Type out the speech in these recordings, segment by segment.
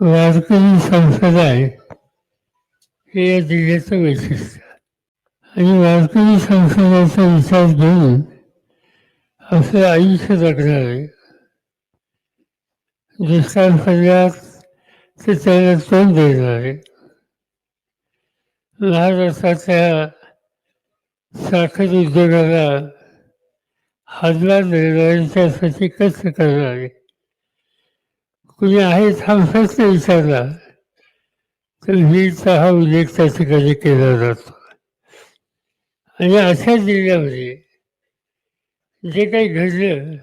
वारकरी संप्रदाय हे या जिल्ह्याचं वैशिष्ट्य आणि वारकरी संप्रदायाचा विचार घेऊन असं आयुष्य जगणार आहे दुष्काळ पडल्यास ते त्याला तोंड देणार. आहे महाराष्ट्राच्या साखर उद्योगाला हादला देणारे त्यासाठी कष्ट करणारे. कुणी आहे हा प्रश्न विचारला. तर वीरचा हा उल्लेख त्या ठिकाणी केला जातो. आणि अशा जिल्ह्यामध्ये जे काही घडलं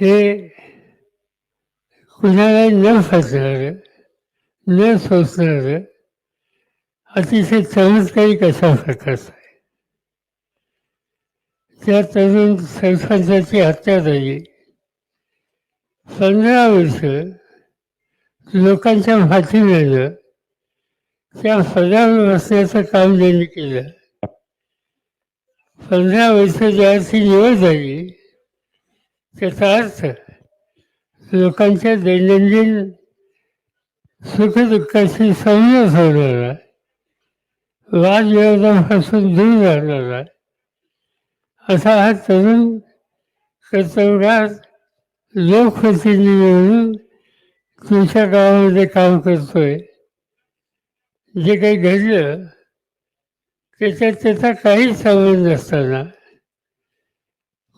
हे कुणाला न फासणारं न सोसणारं अतिशय चमत्कारिक अशा प्रकारचा आहे? त्या तरुण सरपंचाची हत्या झाली. पंधरा वर्ष लोकांच्या हाती मिळालं त्या सगळ्या व्यवस्थेचं काम त्यांनी केलं. पंधरा वर्ष ज्याची निवड झाली त्याचा अर्थ लोकांच्या दैनंदिन सुखदुःखाशी संयम होणारा वादविवादापासून दूर राहणारा असा हा तरुण कर्तव्यात लोकप्रतिनिधी म्हणून तुमच्या गावामध्ये काम करतोय. जे काही घडलं त्याच्यात त्याचा काहीच संबंध नसताना.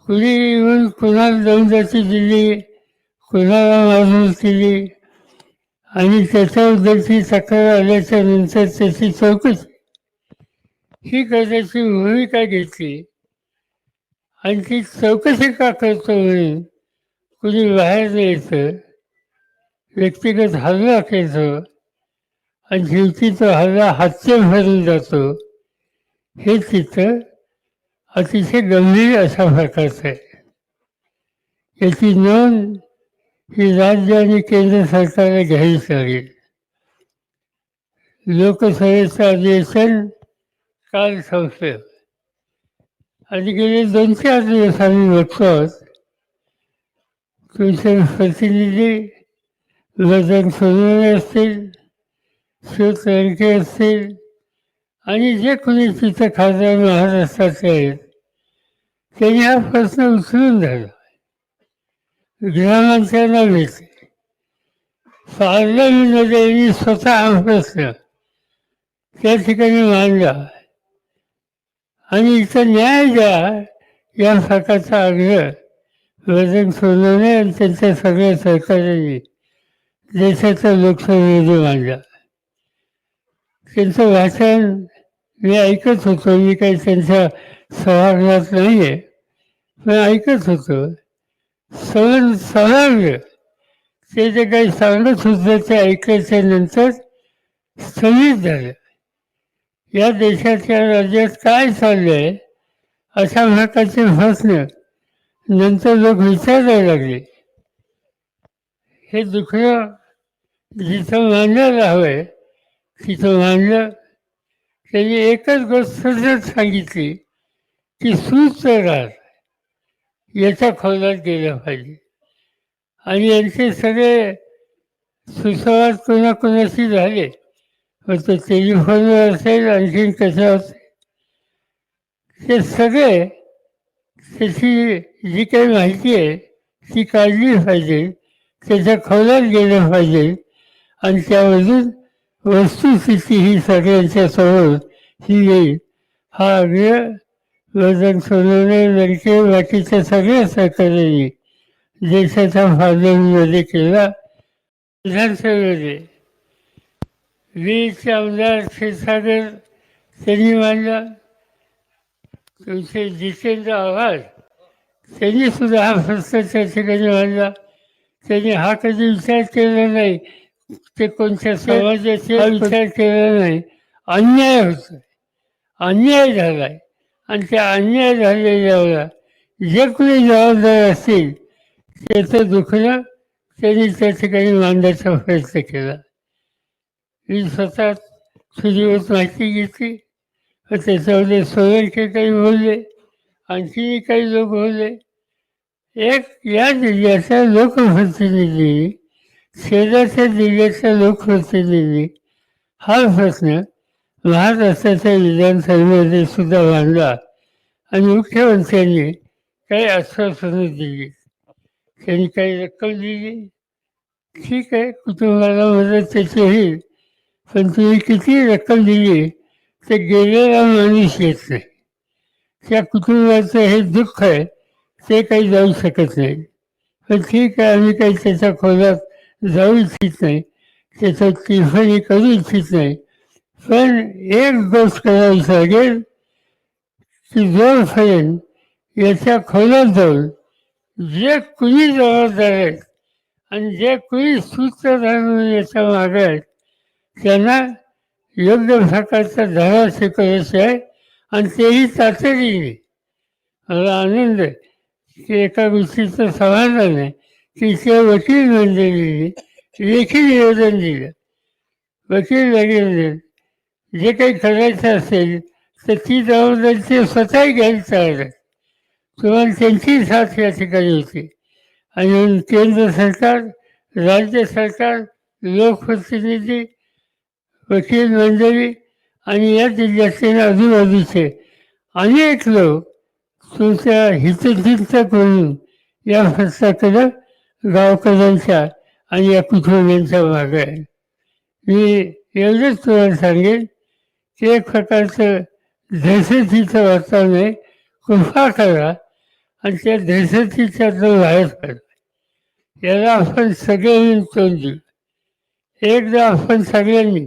कुणी येऊन कुणाला दौंदाची दिली कुणाला मारून केली आणि त्याच्याबद्दलची तक्रार आल्याच्यानंतर त्याची चौकशी. ही करण्याची भूमिका घेतली. आणि ती चौकशी का करतो म्हणून कुणी बाहेर यायचं व्यक्तिगत हल्ला केलं आणि शेवटी तो हल्ला हास्य भरून जातो. हे चित्र अतिशय गंभीर अशा प्रकारचं आहे. याची नोंद ही राज्य आणि केंद्र सरकारने घ्यावीच लागेल लोकसभेचं अधिवेशन काल संपलं. आणि गेले दोन चार दिवस आम्ही बघतो तुमचे प्रतिनिधी लजन सोनवणे असतील शिव असतील आणि जे कोणी तिथं खासदार महाराष्ट्राचे आहेत त्यांनी हा प्रश्न उचलून धरला गृहमंत्र्यांना भेटले पार्लमेंटमध्ये यांनी स्वतः हा प्रश्न त्या ठिकाणी मांडला आणि इथं न्याय द्या या प्रकारचा आग्रह वजन सोडवणे आणि त्यांच्या सगळ्या सहकार्यांनी देशाचा लोकसभेमध्ये मांडला त्यांचं भाषण मी ऐकत होतो. मी काही त्यांच्या सभागृहात नाही आहे पण ऐकत होतो. सगळं सभागृह ते जे काही सांगत होतं ते ऐकायच्या नंतर स्थगित झालं. या देशाच्या राज्यात काय चाललं आहे अशा प्रकारचे भाषणं नंतर लोक विचारायला लागले. हे दुखणं जिथं मांडायला हवंय आहे तिथं मांडलं त्यांनी एकच गोष्ट सतत सांगितली की सुस्त राहत याच्या खोलात गेलं पाहिजे. आणि यांचे सगळे सुसंवाद कोणाकोणाशी झाले मग तो टेलिफोनवर असेल आणखीन कसं असेल. ते सगळे त्याची जी काही माहिती आहे ती काढली पाहिजे त्याच्या खोलात गेलं पाहिजे आणि त्यामधून वस्तुस्थिती ही सगळ्यांच्या समोर ही येईल. हा आग्रह वजन सोनवणे लडके बाकीच्या सगळ्या सरकारने देशाच्या फायद्यांमध्ये केला. विधानसभेमध्ये वीरचे आमदार क्षीरसागर त्यांनी मांडला. तुमचे जितेंद्र आव्हाड त्यांनी सुद्धा हा प्रश्न त्या ठिकाणी मांडला त्यांनी हा कधी विचार केला नाही. ते कोणत्या समाजाचे विचार केला नाही. अन्याय होतो अन्याय झालाय. आणि त्या अन्याय झालेल्यावर जे कोणी जबाबदार असतील त्याचं दुखणं त्यांनी त्या ठिकाणी मांडण्याचा प्रयत्न केला. मी स्वतः तुझीवर माहिती घेतली. त्याच्यामध्ये सोयरचे काही बोलले आणखी काही लोक बोलले एक या जिल्ह्याचा लोकप्रतिनिधी शेजारच्या जिल्ह्याचा लोकप्रतिनिधी हा प्रश्न महाराष्ट्राच्या विधानसभेमध्ये सुद्धा मांडला आणि मुख्यमंत्र्यांनी काही आश्वासनं दिली. त्यांनी काही रक्कम दिली. ठीक आहे कुटुंबाला मदत त्याची होईल पण तुम्ही किती रक्कम दिली? ते गेलेला माणूस येत नाही त्या कुटुंबाचं हे दुःख आहे ते काही जाऊ शकत नाही. पण ठीक आहे आम्ही काही त्याच्या खोलात जाऊ इच्छित नाही. त्याचं टिफणी करू इच्छित नाही. पण एक गोष्ट करावी लागेल की जोरपर्यंत याच्या खोलात जाऊन जे कुणी जबाबदार आहेत आणि जे कुणी सूत्रधार म्हणून याच्या मागे आहेत त्यांना योग्य प्रकारचा धडा शिकवायचा आहे आणि तेही तातडीने. मला आनंद आहे की एका गोष्टीचं समाधान आहे. की त्या वकील मंडळीने लेखी निवेदन दिलं. वकील वगैरे जे काही करायचं असेल तर ती जबाबदारी ते स्वतःही घ्यायला तयार आहे. तुम्हाला त्यांची साथ या ठिकाणी होती. आणि केंद्र सरकार राज्य सरकार लोकप्रतिनिधी वकील मंडळी आणि या जिल्ह्यातील आजूबाजूचे अनेक लोक तुमच्या हितचिंतक करून या प्रश्नाकडं गावकऱ्यांच्या आणि या कुटुंबियांचा भाग आहे मी एवढंच तुम्हाला सांगेन की एक प्रकारचं दहशतीचं वातावरण आहे. कृपा करा आणि त्या दहशतीच्यातून बाहेर पडा. याला आपण सगळ्यांनी तोंड देऊ. एकदा आपण सगळ्यांनी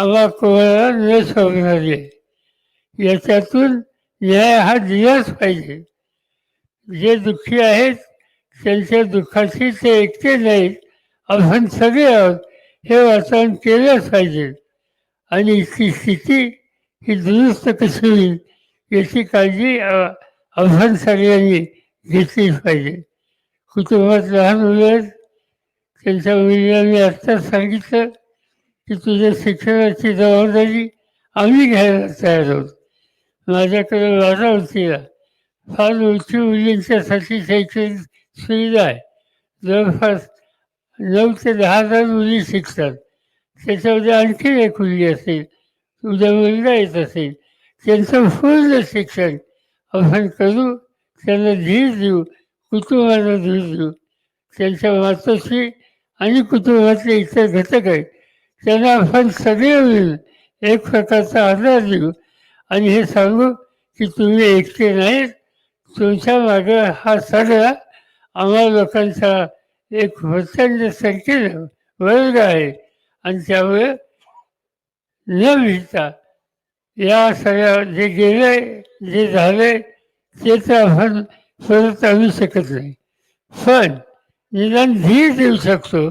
आम्हा कोणाला न शोधणारी आहे याच्यातून न्याय हा दिलाच पाहिजे. जे दुःखी आहेत त्यांच्या दुःखाशी ते एकटे नाहीत. आपण सगळे आहोत हे वाचन केलंच पाहिजे. आणि ती स्थिती ही दुरुस्त कशी होईल याची काळजी आपण सगळ्यांनी घेतलीच पाहिजे. कुटुंबात लहान मुलं आहेत त्यांच्या मुलांनी आत्ताच सांगितलं की तुझ्या शिक्षणाची जबाबदारी आम्ही घ्यायला तयार आहोत माझ्याकडे वारावतीला फार उच्च मुलींच्यासाठी शैक्षणिक सुविधा आहे. जवळपास नऊ ते दहा हजार मुली शिकतात. त्याच्यामध्ये आणखी एक मुलगी असेल उद्या मुलगा येत असेल त्यांचं पूर्ण शिक्षण आपण करू त्यांना धीर देऊ कुटुंबाला धीर देऊ. त्यांच्या मातोश्री आणि कुटुंबातले इतर घटक आहेत. त्यांना आपण सगळे मिळून एक प्रकारचा आधार देऊ. आणि हे सांगू की तुम्ही एकटे नाहीत. तुमच्या मागं हा सगळा आम्हा लोकांचा एक प्रचंड संख्येनं वर्ग आहे. आणि त्यामुळे न भिता या सगळ्या जे गेले जे झाले ते तर आपण परत आणू शकत नाही. पण निदान धीर देऊ शकतो.